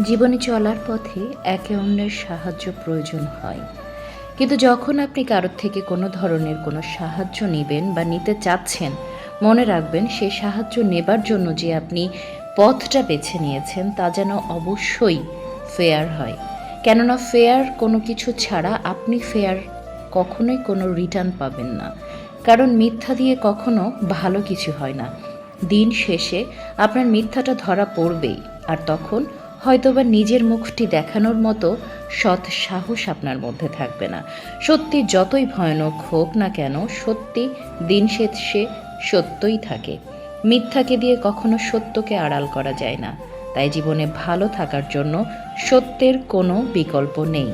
জীবনে চলার পথে একে অন্যের সাহায্য প্রয়োজন হয়। কিন্তু যখন আপনি কারোর থেকে কোনো ধরনের কোনো সাহায্য নেবেন বা নিতে চাচ্ছেন, মনে রাখবেন সেই সাহায্য নেবার জন্য যে আপনি পথটা বেছে নিয়েছেন তা যেন অবশ্যই ফেয়ার হয়। কেননা ফেয়ার কোনো কিছু ছাড়া আপনি ফেয়ার কখনোই কোনো রিটার্ন পাবেন না। কারণ মিথ্যা দিয়ে কখনো ভালো কিছু হয় না। দিন শেষে আপনার মিথ্যাটা ধরা পড়বেই। আর তখন হয়তোবা নিজের মুখটি দেখানোর মতো সৎ সাহস আপনার মধ্যে থাকবে না। সত্যি যতই ভয়ানক হোক না কেন, সত্যি দিন শেষে সত্যই থাকে। মিথ্যাকে দিয়ে কখনো সত্যকে আড়াল করা যায় না। তাই জীবনে ভালো থাকার জন্য সত্যের কোনো বিকল্প নেই।